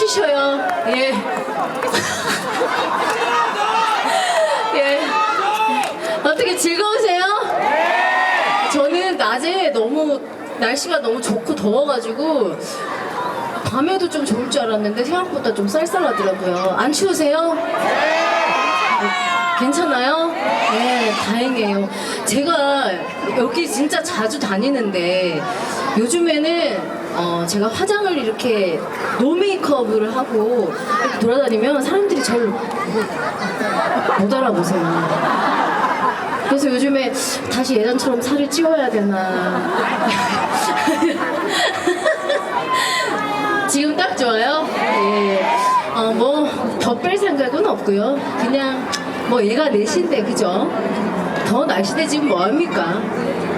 쉬셔요. 예. 예. 어떻게 즐거우세요? 저는 낮에 너무 날씨가 너무 좋고 더워가지고 밤에도 좀 좋을 줄 알았는데 생각보다 좀 쌀쌀하더라고요. 안 추우세요? 네. 괜찮아요? 네, 다행이에요. 제가 여기 진짜 자주 다니는데 요즘에는 어, 제가 화장을 이렇게 노 메이크업을 하고 이렇게 돌아다니면 사람들이 저를 못 알아보세요. 그래서 요즘에 다시 예전처럼 살을 찌워야 되나. 지금 딱 좋아요? 예. 어, 뭐, 더 뺄 생각은 없고요. 그냥, 뭐, 얘가 넷인데, 그죠? 더 날씬해 지금 뭐합니까?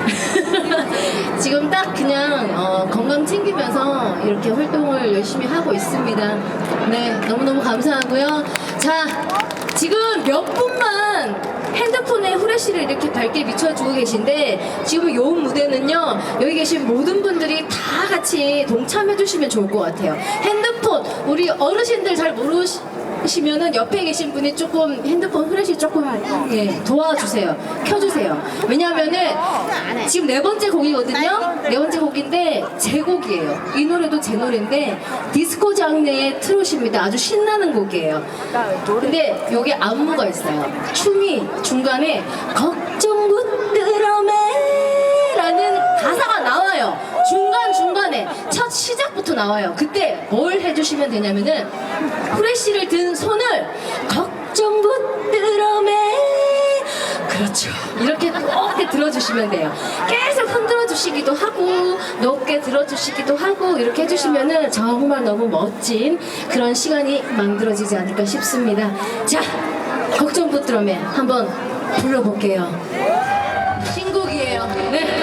지금 딱 그냥 어, 건강 챙기면서 이렇게 활동을 열심히 하고 있습니다. 네, 너무너무 감사하고요. 자, 지금 몇 분만 핸드폰에 후레쉬를 이렇게 밝게 비춰주고 계신데 지금 요 무대는요 여기 계신 모든 분들이 다 같이 동참해 주시면 좋을 것 같아요. 핸드폰 우리 어르신들 잘 모르시면은 옆에 계신 분이 조금 핸드폰 후레쉬 조금 예, 도와주세요. 켜주세요. 왜냐하면은 지금 네 번째 곡이거든요. 네 번째 곡인데 제 곡이에요. 이 노래도 제 노래인데 디스코 장르의 트롯입니다. 아주 신나는 곡이에요. 근데 여기 안무가 있어요. 춤이 중간에 걱정 붙들어매라는 가사가 나와요. 중간 중간에 첫 시작부터 나와요. 그때 뭘 해주시면 되냐면은 후레쉬를 든 손을 걱정 붙들어매 그렇죠. 이렇게 높게 들어주시면 돼요. 계속 흔들어 주시기도 하고, 높게 들어 주시기도 하고, 이렇게 해주시면은 정말 너무 멋진 그런 시간이 만들어지지 않을까 싶습니다. 자, 걱정 붙들어매 한번 불러볼게요. 신곡이에요. 네.